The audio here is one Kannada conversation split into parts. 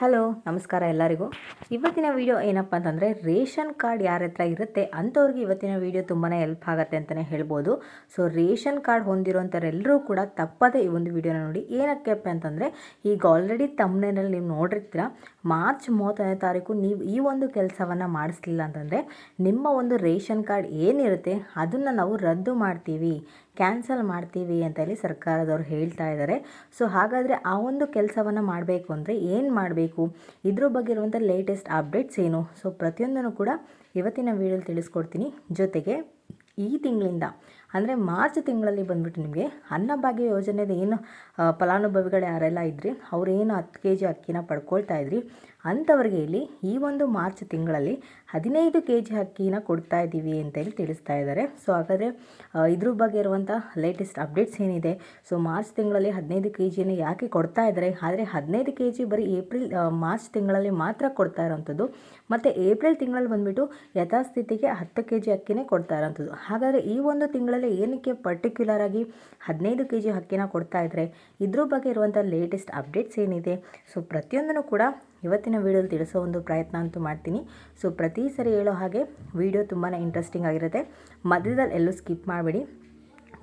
ಹಲೋ, ನಮಸ್ಕಾರ ಎಲ್ಲರಿಗೂ. ಇವತ್ತಿನ ವಿಡಿಯೋ ಏನಪ್ಪ ಅಂತಂದರೆ, ರೇಷನ್ ಕಾರ್ಡ್ ಯಾರ ಹತ್ರ ಇರುತ್ತೆ ಅಂಥವ್ರಿಗೆ ಇವತ್ತಿನ ವಿಡಿಯೋ ತುಂಬಾ ಹೆಲ್ಪ್ ಆಗುತ್ತೆ ಅಂತಲೇ ಹೇಳ್ಬೋದು. ಸೊ ರೇಷನ್ ಕಾರ್ಡ್ ಹೊಂದಿರೋಂಥವ್ರೆಲ್ಲರೂ ಕೂಡ ತಪ್ಪದೇ ಈ ಒಂದು ವಿಡಿಯೋನ ನೋಡಿ. ಏನಕ್ಕೆಪ್ಪ ಅಂತಂದರೆ, ಈಗ ಆಲ್ರೆಡಿ ತಮ್ಮನೇನಲ್ಲಿ ನೀವು ನೋಡಿರ್ತೀರ ಮಾರ್ಚ್ ಮೂವತ್ತನೇ ತಾರೀಕು ನೀವು ಈ ಒಂದು ಕೆಲಸವನ್ನು ಮಾಡಿಸ್ಲಿಲ್ಲ ಅಂತಂದರೆ, ನಿಮ್ಮ ಒಂದು ರೇಷನ್ ಕಾರ್ಡ್ ಏನಿರುತ್ತೆ, ಅದನ್ನು ನಾವು ರದ್ದು ಮಾಡ್ತೀವಿ. ಕ್ಯಾನ್ಸಲ್ ಮಾಡ್ತೀವಿ ಅಂತ ಹೇಳಿ ಸರ್ಕಾರದವ್ರು ಹೇಳ್ತಾ ಇದ್ದಾರೆ. ಸೊ ಹಾಗಾದರೆ ಆ ಒಂದು ಕೆಲಸವನ್ನು ಮಾಡಬೇಕು ಅಂದರೆ ಏನು ಮಾಡಬೇಕು? ಇದ್ರ ಬಗ್ಗೆ ಇರುವಂಥ ಲೇಟೆಸ್ಟ್ ಅಪ್ಡೇಟ್ಸ್ ಏನು? ಸೊ ಪ್ರತಿಯೊಂದನ್ನು ಕೂಡ ಇವತ್ತಿನ ವೀಡಿಯೋಲಿ ತಿಳಿಸ್ಕೊಡ್ತೀನಿ. ಜೊತೆಗೆ ಈ ತಿಂಗಳಿಂದ ಅಂದರೆ ಮಾರ್ಚ್ ತಿಂಗಳಲ್ಲಿ ಬಂದ್ಬಿಟ್ಟು ನಿಮಗೆ ಅನ್ನಭಾಗ್ಯ ಯೋಜನೆದು ಏನು ಫಲಾನುಭವಿಗಳು ಯಾರೆಲ್ಲ ಇದ್ರಿ, ಅವರೇನು ಹತ್ತು ಕೆ ಜಿ ಅಕ್ಕಿನ ಪಡ್ಕೊಳ್ತಾ ಇದ್ರಿ, ಅಂಥವ್ರಿಗೆ ಇಲ್ಲಿ ಈ ಒಂದು ಮಾರ್ಚ್ ತಿಂಗಳಲ್ಲಿ ಹದಿನೈದು ಕೆ ಜಿ ಅಕ್ಕಿನ ಕೊಡ್ತಾ ಇದ್ದೀವಿ ಅಂತೇಳಿ ತಿಳಿಸ್ತಾ ಇದ್ದಾರೆ. ಸೊ ಹಾಗಾದರೆ ಇದ್ರ ಬಗ್ಗೆ ಇರುವಂಥ ಲೇಟೆಸ್ಟ್ ಅಪ್ಡೇಟ್ಸ್ ಏನಿದೆ? ಸೊ ಮಾರ್ಚ್ ತಿಂಗಳಲ್ಲಿ ಹದಿನೈದು ಕೆ ಜಿನ ಯಾಕೆ ಕೊಡ್ತಾ ಇದ್ದಾರೆ? ಆದರೆ ಹದಿನೈದು ಕೆ ಜಿ ಬರೀ ಏಪ್ರಿಲ್ ಮಾರ್ಚ್ ತಿಂಗಳಲ್ಲಿ ಮಾತ್ರ ಕೊಡ್ತಾ ಇರೋವಂಥದ್ದು ಮತ್ತು ಏಪ್ರಿಲ್ ತಿಂಗಳಲ್ಲಿ ಬಂದುಬಿಟ್ಟು ಯಥಾಸ್ಥಿತಿಗೆ ಹತ್ತು ಕೆ ಜಿ ಅಕ್ಕಿನೇ ಕೊಡ್ತಾ ಇರೋವಂಥದ್ದು ಹಾಗಾದರೆ ಈ ಒಂದು ತಿಂಗಳಲ್ಲಿ ಏನಕ್ಕೆ ಪರ್ಟಿಕ್ಯುಲರ್ ಆಗಿ ಹದಿನೈದು ಕೆ ಜಿ ಅಕ್ಕಿನ ಕೊಡ್ತಾ ಇದ್ದಾರೆ ಇದ್ರ ಬಗ್ಗೆ ಇರುವಂಥ ಲೇಟೆಸ್ಟ್ ಅಪ್ಡೇಟ್ಸ್ ಏನಿದೆ ಸೊ ಪ್ರತಿಯೊಂದನ್ನು ಕೂಡ ಇವತ್ತಿನ ವೀಡಿಯೋಲಿ ತಿಳಿಸೋ ಒಂದು ಪ್ರಯತ್ನ ಅಂತೂ ಮಾಡ್ತೀನಿ. ಸೊ ಪ್ರತಿ ಸರಿ ಹೇಳೋ ಹಾಗೆ ವಿಡಿಯೋ ತುಂಬಾ ಇಂಟ್ರೆಸ್ಟಿಂಗ್ ಆಗಿರುತ್ತೆ. ಮಧ್ಯದಲ್ಲಿ ಎಲ್ಲೂ ಸ್ಕಿಪ್ ಮಾಡಬೇಡಿ.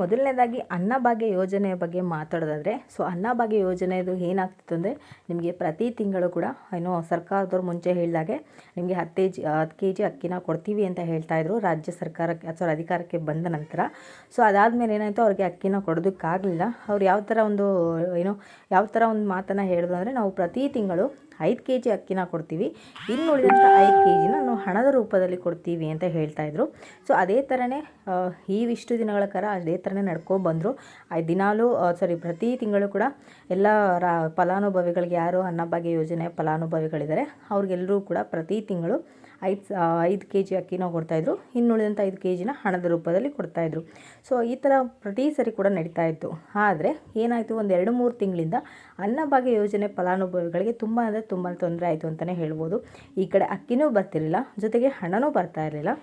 ಮೊದಲನೇದಾಗಿ ಅನ್ನಭಾಗ್ಯ ಯೋಜನೆಯ ಬಗ್ಗೆ ಮಾತಾಡೋದಾದರೆ, ಸೊ ಅನ್ನಭಾಗ್ಯ ಯೋಜನೆಯದು ಏನಾಗ್ತಿತ್ತು ಅಂದರೆ, ನಿಮಗೆ ಪ್ರತಿ ತಿಂಗಳು ಕೂಡ, ಏನು ಸರ್ಕಾರದವ್ರು ಮುಂಚೆ ಹೇಳಿದಾಗೆ, ನಿಮಗೆ ಹತ್ತು ಜಿ ಹತ್ತು ಕೆ ಜಿ ಅಕ್ಕಿನ ಕೊಡ್ತೀವಿ ಅಂತ ಹೇಳ್ತಾ ಇದ್ರು, ರಾಜ್ಯ ಸರ್ಕಾರಕ್ಕೆ ಅಥವಾ ಅಧಿಕಾರಕ್ಕೆ ಬಂದ ನಂತರ. ಸೊ ಅದಾದಮೇಲೆ ಏನಾಯಿತು, ಅವ್ರಿಗೆ ಅಕ್ಕಿನ ಕೊಡೋದಕ್ಕಾಗಲಿಲ್ಲ. ಅವ್ರು ಯಾವ ಥರ ಒಂದು, ಏನು ಯಾವ ಥರ ಒಂದು ಮಾತನ್ನು ಹೇಳಿದ್ರು ಅಂದರೆ, ನಾವು ಪ್ರತಿ ತಿಂಗಳು ಐದು ಕೆ ಜಿ ಅಕ್ಕಿನ ಕೊಡ್ತೀವಿ. ಇನ್ನು ಉಳಿದಂಥ ಐದು ಕೆ ಜಿನ ನಾವು ಹಣದ ರೂಪದಲ್ಲಿ ಕೊಡ್ತೀವಿ ಅಂತ ಹೇಳ್ತಾ ಇದ್ರು. ಸೊ ಅದೇ ಥರನೇ ಇವಿಷ್ಟು ದಿನಗಳ ಕರ ಅದೇ ಥರನೇ ನಡ್ಕೊ ಬಂದರು. ದಿನಾಲೂ ಸಾರಿ ಪ್ರತಿ ತಿಂಗಳು ಕೂಡ ಎಲ್ಲ ಫಲಾನುಭವಿಗಳಿಗೆ ಯಾರು ಅನ್ನಭಾಗ್ಯ ಯೋಜನೆ ಫಲಾನುಭವಿಗಳಿದ್ದಾರೆ ಅವ್ರಿಗೆಲ್ಲರೂ ಕೂಡ ಪ್ರತಿ ತಿಂಗಳು ಐದು ಐದು ಕೆ ಜಿ ಅಕ್ಕಿನ ಕೊಡ್ತಾಯಿದ್ರು. ಇನ್ನುಳಿದಂಥ ಐದು ಕೆ ಜಿನ ಹಣದ ರೂಪದಲ್ಲಿ ಕೊಡ್ತಾಯಿದ್ರು. ಸೊ, ಈ ಥರ ಪ್ರತಿ ಸರಿ ಕೂಡ ನಡೀತಾ ಇತ್ತು ಆದರೆ, ಏನಾಯಿತು, ಒಂದು ಎರಡು ಮೂರು ತಿಂಗಳಿಂದ ಅನ್ನಭಾಗ್ಯ ಯೋಜನೆ ಫಲಾನುಭವಿಗಳಿಗೆ ತುಂಬ ಅಂದರೆ ತುಂಬ ತೊಂದರೆ ಆಯಿತು ಅಂತಲೇ ಹೇಳ್ಬೋದು. ಈ ಕಡೆ ಅಕ್ಕಿನೂ ಬರ್ತಿರಲಿಲ್ಲ, ಜೊತೆಗೆ ಹಣನೂ ಬರ್ತಾ ಇರಲಿಲ್ಲ.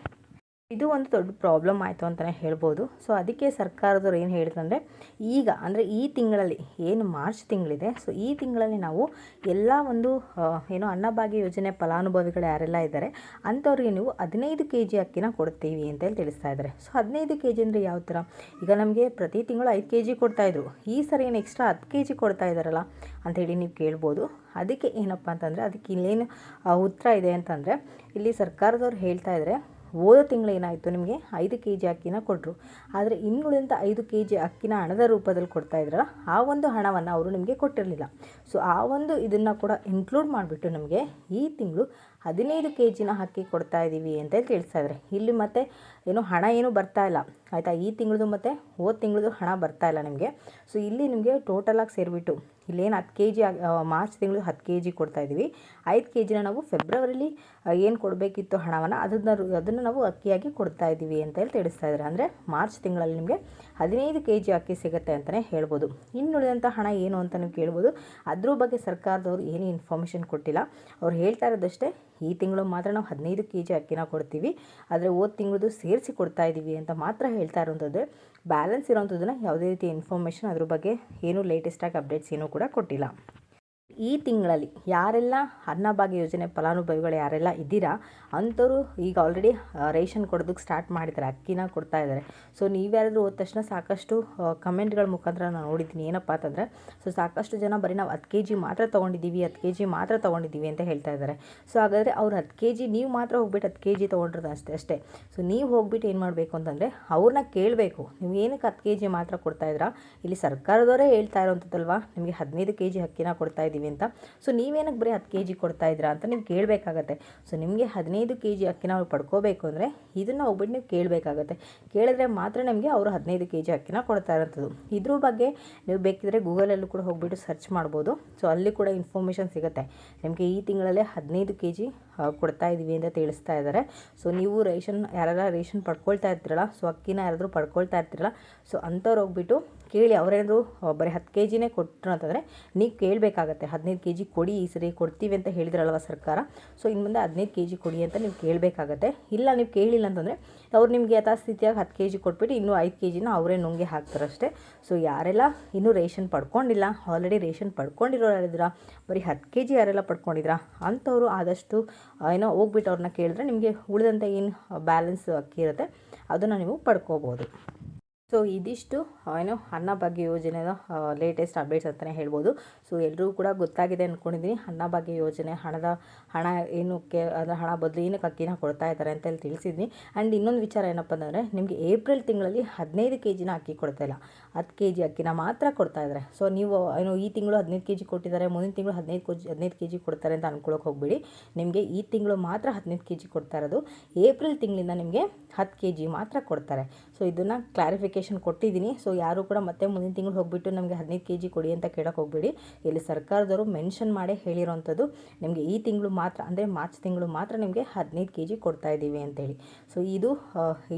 ಇದು ಒಂದು ದೊಡ್ಡ ಪ್ರಾಬ್ಲಮ್ ಆಯಿತು ಅಂತಲೇ ಹೇಳ್ಬೋದು. ಸೊ ಅದಕ್ಕೆ ಸರ್ಕಾರದವ್ರು ಏನು ಹೇಳಿದಂದರೆ ಈಗ ಅಂದರೆ ಈ ತಿಂಗಳಲ್ಲಿ, ಏನು ಮಾರ್ಚ್ ತಿಂಗಳಿದೆ ಸೊ ಈ ತಿಂಗಳಲ್ಲಿ ನಾವು ಎಲ್ಲ ಒಂದು ಏನು ಅನ್ನಭಾಗ್ಯ ಯೋಜನೆ ಫಲಾನುಭವಿಗಳು ಯಾರೆಲ್ಲ ಇದ್ದಾರೆ, ಅಂಥವ್ರಿಗೆ ನೀವು ಹದಿನೈದು ಕೆ ಜಿ ಅಕ್ಕಿನ ಕೊಡ್ತೀವಿ ಅಂತೇಳಿ ತಿಳಿಸ್ತಾ ಇದ್ದಾರೆ. ಸೊ ಹದಿನೈದು ಕೆ ಜಿ ಅಂದರೆ ಯಾವ ಥರ ಈಗ ನಮಗೆ ಪ್ರತಿ ತಿಂಗಳು ಐದು ಕೆ ಜಿ ಕೊಡ್ತಾಯಿದ್ರು ಈ ಸರಿ ಏನು ಎಕ್ಸ್ಟ್ರಾ ಹತ್ತು ಕೆ ಜಿ ಕೊಡ್ತಾ ಇದ್ದಾರಲ್ಲ ಅಂಥೇಳಿ ನೀವು ಕೇಳ್ಬೋದು. ಅದಕ್ಕೆ ಏನಪ್ಪ ಅಂತಂದರೆ, ಅದಕ್ಕೆ ಇಲ್ಲೇನು ಉತ್ತರ ಇದೆ ಅಂತಂದರೆ, ಇಲ್ಲಿ ಸರ್ಕಾರದವ್ರು ಹೇಳ್ತಾ ಇದ್ದಾರೆ ಹೋದ ತಿಂಗಳು ಏನಾಯಿತು ನಿಮಗೆ? ಐದು ಕೆ ಜಿ ಅಕ್ಕಿನ ಕೊಟ್ಟರು ಆದರೆ ಇನ್ನುಳಿದಂಥ ಐದು ಕೆ ಜಿ ಅಕ್ಕಿನ ಹಣದ ರೂಪದಲ್ಲಿ ಕೊಡ್ತಾ ಇದ್ರಲ್ಲ ಆ ಒಂದು ಹಣವನ್ನು ಅವರು ನಿಮಗೆ ಕೊಟ್ಟಿರಲಿಲ್ಲ. ಸೊ ಆ ಒಂದು ಇದನ್ನು ಕೂಡ ಇನ್ಕ್ಲೂಡ್ ಮಾಡಿಬಿಟ್ಟು ನಮಗೆ ಈ ತಿಂಗಳು ಹದಿನೈದು ಕೆ ಜಿನ ಅಕ್ಕಿ ಕೊಡ್ತಾ ಇದ್ದೀವಿ ಅಂತ ತಿಳಿಸ್ತಾ ಇದ್ದಾರೆ ಇಲ್ಲಿ ಮತ್ತೆ ಏನು ಹಣ ಏನು ಬರ್ತಾ ಇಲ್ಲ. ಆಯಿತಾ? ಈ ತಿಂಗಳದು ಮತ್ತು ಹೋದ ತಿಂಗಳದು ಹಣ ಬರ್ತಾ ಇಲ್ಲ ನಿಮಗೆ. ಸೊ ಇಲ್ಲಿ ನಿಮಗೆ ಟೋಟಲಾಗಿ ಸೇರಿಬಿಟ್ಟು ಇಲ್ಲೇನು ಹತ್ತು ಕೆ ಜಿ ಮಾರ್ಚ್ ತಿಂಗಳು ಹತ್ತು ಕೆ ಜಿ ಕೊಡ್ತಾ ಇದ್ದೀವಿ. ಐದು ಕೆ ಜಿನ ನಾವು ಫೆಬ್ರವರಿಲಿ ಏನು ಕೊಡಬೇಕಿತ್ತು ಹಣವನ್ನು ಅದನ್ನು ಅದನ್ನು ನಾವು ಅಕ್ಕಿಯಾಗಿ ಕೊಡ್ತಾ ಇದ್ದೀವಿ ಅಂತ ಹೇಳಿ ತಿಳಿಸ್ತಾ ಇದ್ದಾರೆ. ಅಂದರೆ ಮಾರ್ಚ್ ತಿಂಗಳಲ್ಲಿ ನಿಮಗೆ ಹದಿನೈದು ಕೆ ಜಿ ಅಕ್ಕಿ ಸಿಗುತ್ತೆ ಅಂತಲೇ ಹೇಳ್ಬೋದು. ಇನ್ನುಳಿದಂಥ ಹಣ ಏನು ಅಂತ ನೀವು ಕೇಳ್ಬೋದು. ಅದ್ರ ಬಗ್ಗೆ ಸರ್ಕಾರದವ್ರು ಏನೂ ಇನ್ಫಾರ್ಮೇಷನ್ ಕೊಟ್ಟಿಲ್ಲ. ಅವ್ರು ಹೇಳ್ತಾ ಇರೋದಷ್ಟೇ ಈ ತಿಂಗಳು ಮಾತ್ರ ನಾವು ಹದಿನೈದು ಕೆ ಜಿ ಅಕ್ಕಿನ ಕೊಡ್ತೀವಿ. ಆದರೆ ಓದ್ ತಿಂಗಳದು ಸೇರಿಸಿ ಕೊಡ್ತಾ ಇದ್ದೀವಿ ಅಂತ ಮಾತ್ರ ಹೇಳ್ತಾ ಇರೋಂಥದ್ದು. ಬ್ಯಾಲೆನ್ಸ್ ಇರೋಂಥದ್ದನ್ನ ಯಾವುದೇ ರೀತಿ ಇನ್ಫಾರ್ಮೇಷನ್ ಅದ್ರ ಬಗ್ಗೆ ಏನೂ ಲೇಟೆಸ್ಟಾಗಿ ಅಪ್ಡೇಟ್ಸ್ ಏನೂ ಕೂಡ ಕೊಟ್ಟಿಲ್ಲ. ಈ ತಿಂಗಳಲ್ಲಿ ಯಾರೆಲ್ಲ ಅನ್ನಭಾಗ್ಯ ಯೋಜನೆ ಫಲಾನುಭವಿಗಳು ಯಾರೆಲ್ಲ ಇದ್ದೀರಾ, ಅಂಥವ್ರು ಈಗ ಆಲ್ರೆಡಿ ರೇಷನ್ ಕೊಡೋದಕ್ಕೆ ಸ್ಟಾರ್ಟ್ ಮಾಡಿದ್ದಾರೆ, ಅಕ್ಕಿನ ಕೊಡ್ತಾ ಇದ್ದಾರೆ. ಸೊ ನೀವ್ಯಾರಾದರೂ ಹೋದ ತಕ್ಷಣ ಸಾಕಷ್ಟು ಕಮೆಂಟ್ಗಳ ಮುಖಾಂತರ ನಾನು ನೋಡಿದ್ದೀನಿ. ಏನಪ್ಪ ಅಂತಂದರೆ ಸೊ ಸಾಕಷ್ಟು ಜನ ಬರೀ ನಾವು ಹತ್ತು ಕೆ ಜಿ ಮಾತ್ರ ತೊಗೊಂಡಿದ್ದೀವಿ, ಹತ್ತು ಕೆ ಜಿ ಮಾತ್ರ ತೊಗೊಂಡಿದ್ದೀವಿ ಅಂತ ಹೇಳ್ತಾ ಇದ್ದಾರೆ. ಸೊ ಹಾಗಾದರೆ ಅವ್ರು ಹತ್ತು ಕೆ ಜಿ ನೀವು ಮಾತ್ರ ಹೋಗ್ಬಿಟ್ಟು ಹತ್ತು ಕೆ ಜಿ ತೊಗೊಂಡಿರೋದು ಅಷ್ಟೇ ಅಷ್ಟೇ. ಸೊ ನೀವು ಹೋಗ್ಬಿಟ್ಟು ಏನು ಮಾಡಬೇಕು ಅಂತಂದರೆ ಅವ್ರನ್ನ ಕೇಳಬೇಕು, ನೀವು ಏನಕ್ಕೆ ಹತ್ತು ಕೆ ಜಿ ಮಾತ್ರ ಕೊಡ್ತಾ ಇದ್ದೀರಾ? ಇಲ್ಲಿ ಸರ್ಕಾರದವರೇ ಹೇಳ್ತಾ ಇರೋವಂಥದ್ದಲ್ವಾ ನಿಮಗೆ ಹದಿನೈದು ಕೆ ಜಿ ಅಕ್ಕಿನ ಕೊಡ್ತಾ ಇದ್ದೀವಿ ಅಂತ. ಸೊ ನೀವೇನಕ್ಕೆ ಬರೀ ಹತ್ತು ಕೆ ಜಿ ಕೊಡ್ತಾ ಇದ್ದೀರಾ ಅಂತ ನೀವು ಕೇಳಬೇಕಾಗತ್ತೆ. ಸೊ ನಿಮಗೆ ಹದಿನೈದು ಕೆ ಜಿ ಅಕ್ಕಿನ ಅವ್ರು ಪಡ್ಕೋಬೇಕು ಅಂದರೆ ಇದನ್ನು ಹೋಗ್ಬಿಟ್ಟು ನೀವು ಕೇಳಬೇಕಾಗತ್ತೆ. ಕೇಳಿದ್ರೆ ಮಾತ್ರ ನಿಮಗೆ ಅವರು ಹದಿನೈದು ಕೆ ಜಿ ಅಕ್ಕಿನ ಕೊಡ್ತಾ ಇರೋಂಥದ್ದು. ಇದ್ರ ಬಗ್ಗೆ ನೀವು ಬೇಕಿದ್ರೆ ಗೂಗಲಲ್ಲೂ ಕೂಡ ಹೋಗ್ಬಿಟ್ಟು ಸರ್ಚ್ ಮಾಡ್ಬೋದು. ಸೊ ಅಲ್ಲಿ ಕೂಡ ಇನ್ಫಾರ್ಮೇಷನ್ ಸಿಗುತ್ತೆ. ನಿಮಗೆ ಈ ತಿಂಗಳಲ್ಲೇ ಹದಿನೈದು ಕೆ ಜಿ ಕೊಡ್ತಾ ಇದ್ದೀವಿ ಅಂತ ತಿಳಿಸ್ತಾ ಇದ್ದಾರೆ. ಸೊ ನೀವು ರೇಷನ್ ಯಾರೆಲ್ಲ ರೇಷನ್ ಪಡ್ಕೊಳ್ತಾ ಇರ್ತೀರಲ್ಲ, ಸೊ ಅಕ್ಕಿನ ಯಾರಾದರೂ ಪಡ್ಕೊಳ್ತಾ ಇರ್ತೀರಲ್ಲ, ಸೊ ಅಂಥವ್ರು ಹೋಗ್ಬಿಟ್ಟು ಕೇಳಿ, ಅವರೇನಾದ್ರು ಬರೀ ಹತ್ತು ಕೆ ಜಿನೇ ಕೊಟ್ಟರು ಅಂತಂದರೆ, ನೀವು ಕೇಳಬೇಕಾಗತ್ತೆ. ಹದಿನೈದು ಕೆ ಜಿ ಕೊಡಿ, ಈ ಸರಿ ಕೊಡ್ತೀವಿ ಅಂತ ಹೇಳಿದ್ರಲ್ವ ಸರ್ಕಾರ? ಸೊ ಇನ್ನು ಮುಂದೆ ಹದಿನೈದು ಕೆ ಜಿ ಕೊಡಿ ಅಂತ ನೀವು ಕೇಳಬೇಕಾಗತ್ತೆ. ಇಲ್ಲ, ನೀವು ಕೇಳಿಲ್ಲ ಅಂತಂದರೆ, ಅವ್ರು ನಿಮಗೆ ಯಥಾಸ್ಥಿತಿಯಾಗಿ ಹತ್ತು ಕೆ ಜಿ ಕೊಟ್ಬಿಟ್ಟು ಇನ್ನೂ ಐದು ಕೆ ಜಿನ ಅವರೇ ನುಂಗೆ ಹಾಕ್ತಾರಷ್ಟೇ. ಸೊ, ಯಾರೆಲ್ಲ ಇನ್ನೂ ರೇಷನ್ ಪಡ್ಕೊಂಡಿಲ್ಲ ಆಲ್ರೆಡಿ ರೇಷನ್ ಪಡ್ಕೊಂಡಿರೋರು ಯಾರಿದ್ದೀರಾ? ಬರೀ ಹತ್ತು ಕೆ ಜಿ ಯಾರೆಲ್ಲ ಪಡ್ಕೊಂಡಿದ್ರಾ ಅಂಥವ್ರು ಆದಷ್ಟು ಏನೋ ಹೋಗ್ಬಿಟ್ಟು ಅವ್ರನ್ನ ಕೇಳಿದ್ರೆ ನಿಮಗೆ ಉಳಿದಂಥ ಏನು ಬ್ಯಾಲೆನ್ಸ್ ಅಕ್ಕಿ ಇರುತ್ತೆ, ಅದನ್ನು ನೀವು ಪಡ್ಕೋಬೋದು. ಸೊ ಇದಿಷ್ಟು. ಏನು ಅನ್ನಭಾಗ್ಯ ಯೋಜನೆಯ ಲೇಟೆಸ್ಟ್ ಅಪ್ಡೇಟ್ಸ್ ಅಂತಲೇ ಹೇಳ್ಬೋದು. ಸೊ ಎಲ್ರಿಗೂ ಕೂಡ ಗೊತ್ತಾಗಿದೆ ಅಂದ್ಕೊಂಡಿದ್ದೀನಿ ಅನ್ನಭಾಗ್ಯ ಯೋಜನೆ ಹಣದ ಹಣ ಏನಕ್ಕೆ ಅದರ ಹಣ ಬದಲು ಏನಕ್ಕೆ ಅಕ್ಕಿನ ಕೊಡ್ತಾ ಇದ್ದಾರೆ ಅಂತ ಹೇಳಿ ಆ್ಯಂಡ್ ಇನ್ನೊಂದು ವಿಚಾರ ಏನಪ್ಪ ಅಂದರೆ, ನಿಮಗೆ ಏಪ್ರಿಲ್ ತಿಂಗಳಲ್ಲಿ ಹದಿನೈದು ಕೆ ಜಿನ ಅಕ್ಕಿ ಕೊಡ್ತಾ ಇಲ್ಲ. ಹತ್ತು ಕೆ ಜಿ ಅಕ್ಕಿನ ಮಾತ್ರ ಕೊಡ್ತಾ ಇದ್ದಾರೆ. ಸೊ ನೀವು ಏನು ಈ ತಿಂಗಳು ಹದಿನೈದು ಕೆ ಜಿ ಕೊಟ್ಟಿದ್ದಾರೆ, ಮುಂದಿನ ತಿಂಗಳು ಹದಿನೈದು ಕೆ ಜಿ ಹದಿನೈದು ಕೆ ಜಿ ಕೊಡ್ತಾರೆ ಅಂತ ಅನ್ಕೊಳ್ಳೋಕೆ ಹೋಗಬೇಡಿ. ನಿಮಗೆ ಈ ತಿಂಗಳು ಮಾತ್ರ ಹದಿನೈದು ಕೆ ಜಿ ಕೊಡ್ತಾ ಇರೋದು. ಏಪ್ರಿಲ್ ತಿಂಗಳಿಂದ ನಿಮಗೆ ಹತ್ತು ಕೆ ಜಿ ಮಾತ್ರ ಕೊಡ್ತಾರೆ. ಸೊ ಇದನ್ನು ಕ್ಲಾರಿಫಿಕೇಷನ್ ಕೊಟ್ಟಿದ್ದೀನಿ. ಸೊ ಯಾರು ಕೂಡ ಮತ್ತೆ ಮುಂದಿನ ತಿಂಗಳು ಹೋಗ್ಬಿಟ್ಟು ನಮಗೆ ಹದಿನೈದು ಕೆ ಜಿ ಕೊಡಿ ಅಂತ ಕೇಳೋಕೆ ಹೋಗ್ಬೇಡಿ. ಇಲ್ಲಿ ಸರ್ಕಾರದವರು ಮೆನ್ಷನ್ ಮಾಡಿ ಹೇಳಿರೋವಂಥದ್ದು ನಿಮಗೆ ಈ ತಿಂಗಳು ಮಾತ್ರ, ಅಂದರೆ ಮಾರ್ಚ್ ತಿಂಗಳು ಮಾತ್ರ ನಿಮಗೆ ಹದಿನೈದು ಕೆ ಜಿ ಕೊಡ್ತಾ ಇದ್ದೀವಿ ಅಂತೇಳಿ. ಸೊ ಇದು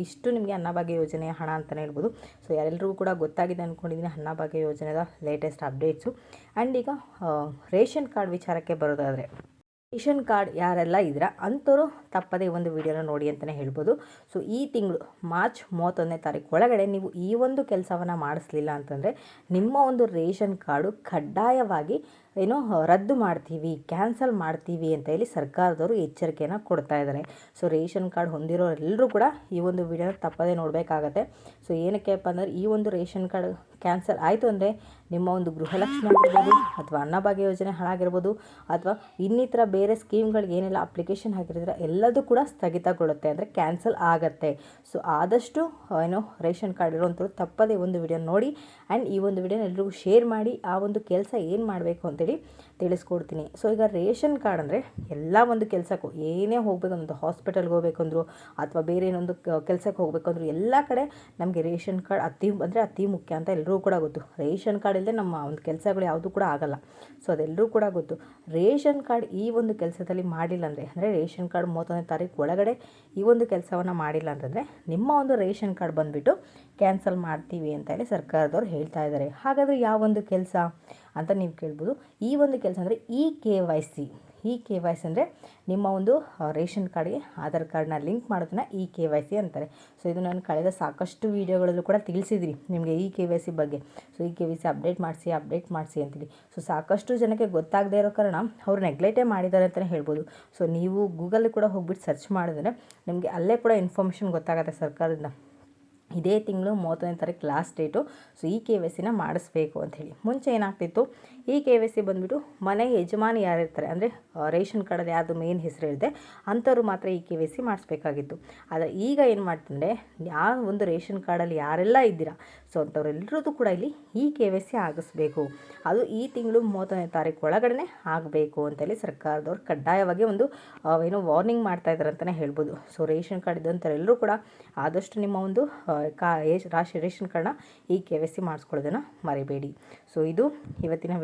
ಇಷ್ಟು ನಿಮಗೆ ಅನ್ನಭಾಗ್ಯ ಯೋಜನೆಯ ಹಣ ಅಂತಲೇ ಹೇಳ್ಬೋದು. ಸೊ ಎಲ್ಲರಿಗೂ ಕೂಡ ಗೊತ್ತಾಗಿದೆ ಅಂದ್ಕೊಂಡಿದ್ದೀನಿ ಅನ್ನಭಾಗ್ಯ ಯೋಜನೆಯ ಲೇಟೆಸ್ಟ್ ಅಪ್ಡೇಟ್ಸು ಆ್ಯಂಡ್ ಈಗ ರೇಷನ್ ಕಾರ್ಡ್ ವಿಚಾರಕ್ಕೆ ಬರೋದಾದರೆ ರೇಷನ್ ಕಾರ್ಡ್ ಯಾರೆಲ್ಲ ಇದ್ದೀರಾ ಅಂಥವ್ರು ತಪ್ಪದೇ ಒಂದು ವಿಡಿಯೋನ ನೋಡಿ ಅಂತಲೇ ಹೇಳ್ಬೋದು. ಸೊ ಈ ತಿಂಗಳು ಮಾರ್ಚ್ ಮೂವತ್ತೊಂದನೇ ತಾರೀಕು ಒಳಗಡೆ ನೀವು ಈ ಒಂದು ಕೆಲಸವನ್ನು ಮಾಡಿಸ್ಲಿಲ್ಲ ಅಂತಂದರೆ ನಿಮ್ಮ ಒಂದು ರೇಷನ್ ಕಾರ್ಡು ಕಡ್ಡಾಯವಾಗಿ ಏನೋ ರದ್ದು ಮಾಡ್ತೀವಿ, ಕ್ಯಾನ್ಸಲ್ ಮಾಡ್ತೀವಿ ಅಂತ ಹೇಳಿ ಸರ್ಕಾರದವರು ಎಚ್ಚರಿಕೆಯನ್ನು ಕೊಡ್ತಾ ಇದ್ದಾರೆ. ಸೊ, ರೇಷನ್ ಕಾರ್ಡ್ ಹೊಂದಿರೋ ಎಲ್ಲರೂ ಕೂಡ ಈ ಒಂದು ವಿಡಿಯೋನ ತಪ್ಪದೇ ನೋಡಬೇಕಾಗತ್ತೆ. ಸೊ ಏನಕ್ಕೆಪ್ಪ ಅಂದರೆ, ಈ ಒಂದು ರೇಷನ್ ಕಾರ್ಡ್ ಕ್ಯಾನ್ಸಲ್ ಆಯಿತು ಅಂದರೆ ನಿಮ್ಮ ಒಂದು ಗೃಹಲಕ್ಷ್ಮಿ ಆಗಿರ್ಬೋದು ಅಥವಾ ಅನ್ನಭಾಗ್ಯ ಯೋಜನೆ ಹಣ ಆಗಿರ್ಬೋದು ಅಥವಾ ಇನ್ನಿತರ ಬೇರೆ ಸ್ಕೀಮ್ಗಳಿಗೆ ಏನೆಲ್ಲ ಅಪ್ಲಿಕೇಶನ್ ಹಾಕಿದ್ರೆ ಎಲ್ಲದೂ ಕೂಡ ಸ್ಥಗಿತಗೊಳ್ಳುತ್ತೆ ಅಂದರೆ ಕ್ಯಾನ್ಸಲ್ ಆಗುತ್ತೆ. ಸೊ, ಆದಷ್ಟು ಏನು, ರೇಷನ್ ಕಾರ್ಡ್ ಇರೋವಂಥವ್ರು ತಪ್ಪದೇ ಒಂದು ವಿಡಿಯೋ ನೋಡಿ. ಆ್ಯಂಡ್ ಈ ಒಂದು ವಿಡಿಯೋನ ಎಲ್ರಿಗೂ ಶೇರ್ ಮಾಡಿ, ಆ ಒಂದು ಕೆಲಸ ಏನು ಮಾಡಬೇಕು ಅಂತೇಳಿ ತಿಳಿಸ್ಕೊಡ್ತೀನಿ. ಸೊ ಈಗ ರೇಷನ್ ಕಾರ್ಡ್ ಅಂದರೆ ಎಲ್ಲ ಒಂದು ಕೆಲಸಕ್ಕೂ, ಏನೇ ಹೋಗಬೇಕು ಒಂದು ಹಾಸ್ಪಿಟಲ್ಗೆ ಹೋಗ್ಬೇಕಂದ್ರು ಅಥವಾ ಬೇರೆ ಏನೊಂದು ಕೆಲಸಕ್ಕೆ ಹೋಗಬೇಕಂದ್ರು ಎಲ್ಲ ಕಡೆ ನಮಗೆ ರೇಷನ್ ಕಾರ್ಡ್ ಅತಿ ಅಂದರೆ ಅತಿ ಮುಖ್ಯ ಅಂತ ಎಲ್ಲರೂ ಕೂಡ ಗೊತ್ತು. ರೇಷನ್ ಕಾರ್ಡ್ ಇಲ್ಲದೆ ನಮ್ಮ ಒಂದು ಕೆಲಸಗಳು ಯಾವುದು ಕೂಡ ಆಗಲ್ಲ. ಸೊ ಅದೆಲ್ಲರೂ ಕೂಡ ಗೊತ್ತು. ರೇಷನ್ ಕಾರ್ಡ್ ಈ ಒಂದು ಕೆಲಸದಲ್ಲಿ ಮಾಡಿಲ್ಲ ಅಂದರೆ ಅಂದರೆ ರೇಷನ್ ಕಾರ್ಡ್ ಮೂವತ್ತೊಂದನೇ ತಾರೀಕು ಒಳಗಡೆ ಈ ಒಂದು ಕೆಲಸವನ್ನು ಮಾಡಿಲ್ಲ ಅಂತಂದರೆ ನಿಮ್ಮ ಒಂದು ರೇಷನ್ ಕಾರ್ಡ್ ಬಂದುಬಿಟ್ಟು ಕ್ಯಾನ್ಸಲ್ ಮಾಡ್ತೀವಿ ಅಂತ ಹೇಳಿ ಸರ್ಕಾರದವ್ರು ಹೇಳ್ತಾ ಇದ್ದಾರೆ. ಹಾಗಾದರೆ ಯಾವ ಒಂದು ಕೆಲಸ ಅಂತ ನೀವು ಕೇಳ್ಬೋದು. ಈ ಒಂದು ಕೆಲಸ ಅಂದರೆ E K Y C E K Y C ಅಂದರೆ ನಿಮ್ಮ ಒಂದು ರೇಷನ್ ಕಾರ್ಡ್ಗೆ ಆಧಾರ್ ಕಾರ್ಡ್ನ ಲಿಂಕ್ ಮಾಡೋದನ್ನ ಇ ಕೆ ವೈ ಸಿ ಅಂತಾರೆ. ಸೊ, ಇದು ನಾನು ಕಳೆದ ಸಾಕಷ್ಟು ವೀಡಿಯೋಗಳಲ್ಲೂ ಕೂಡ ತಿಳಿಸಿದ್ರಿ ನಿಮಗೆ ಇ ಕೆ ವೈ ಸಿ ಬಗ್ಗೆ. So E K Y C update ಮಾಡಿಸಿ ಅಪ್ಡೇಟ್ ಮಾಡಿಸಿ ಅಂತೇಳಿ ಸೊ, ಸಾಕಷ್ಟು ಜನಕ್ಕೆ ಗೊತ್ತಾಗದೇ ಇರೋ ಕಾರಣ ಅವ್ರು ನೆಗ್ಲೆಕ್ಟೇ ಮಾಡಿದ್ದಾರೆ ಅಂತಲೇ ಹೇಳ್ಬೋದು. ಸೊ, ನೀವು ಗೂಗಲ್ ಕೂಡ ಹೋಗ್ಬಿಟ್ಟು ಸರ್ಚ್ ಮಾಡಿದ್ರೆ ನಿಮಗೆ ಅಲ್ಲೇ ಕೂಡ ಇನ್ಫಾರ್ಮೇಷನ್ ಗೊತ್ತಾಗುತ್ತೆ ಸರ್ಕಾರದಿಂದ. ಇದೇ ತಿಂಗಳು ಮೂವತ್ತನೇ ತಾರೀಕು last date so, E K Y ಸಿನ ಮಾಡಿಸ್ಬೇಕು ಅಂಥೇಳಿ ಮುಂಚೆ ಏನಾಗ್ತಿತ್ತು? ಈ ಕೆ ವೈ ಸಿ ಬಂದುಬಿಟ್ಟು ಮನೆ ಯಜಮಾನಿ ಯಾರಿರ್ತಾರೆ, ಅಂದರೆ ರೇಷನ್ ಕಾರ್ಡಲ್ಲಿ ಯಾವುದು ಮೇನ್ ಹೆಸರು ಇರುತ್ತೆ ಅಂಥವ್ರು ಮಾತ್ರ ಈ ಕೆ ವೈ ಸಿ ಮಾಡಿಸ್ಬೇಕಾಗಿತ್ತು. ಆದರೆ ಈಗ ಏನು ಮಾಡ್ತಂದರೆ ಯಾವ ಒಂದು ರೇಷನ್ ಕಾರ್ಡಲ್ಲಿ ಯಾರೆಲ್ಲ ಇದ್ದೀರಾ, ಸೊ ಅಂಥವ್ರೆಲ್ಲರದ್ದು ಕೂಡ ಇಲ್ಲಿ ಈ ಕೆ ವೈ ಸಿ ಆಗಿಸ್ಬೇಕು. ಅದು ಈ ತಿಂಗಳು ಮೂವತ್ತನೇ ತಾರೀಕು ಒಳಗಡೆ ಆಗಬೇಕು ಅಂತೇಳಿ ಸರ್ಕಾರದವ್ರು ಕಡ್ಡಾಯವಾಗಿ ಒಂದು ಏನು ವಾರ್ನಿಂಗ್ ಮಾಡ್ತಾ ಇದ್ದಾರೆ ಅಂತಲೇ ಹೇಳ್ಬೋದು. ಸೊ ರೇಷನ್ ಕಾರ್ಡ್ ಇದ್ದಂಥವರೆಲ್ಲರೂ ಕೂಡ ಆದಷ್ಟು ನಿಮ್ಮ ಒಂದು ಕಾ ರಾಶಿ ರೇಷನ್ ಕಾರ್ಡನ್ನ ಈ ಕೆ ವೈ ಸಿ ಮಾಡಿಸ್ಕೊಳ್ಳೋದನ್ನು ಮರಿಬೇಡಿ. ಸೊ ಇದು ಇವತ್ತಿನ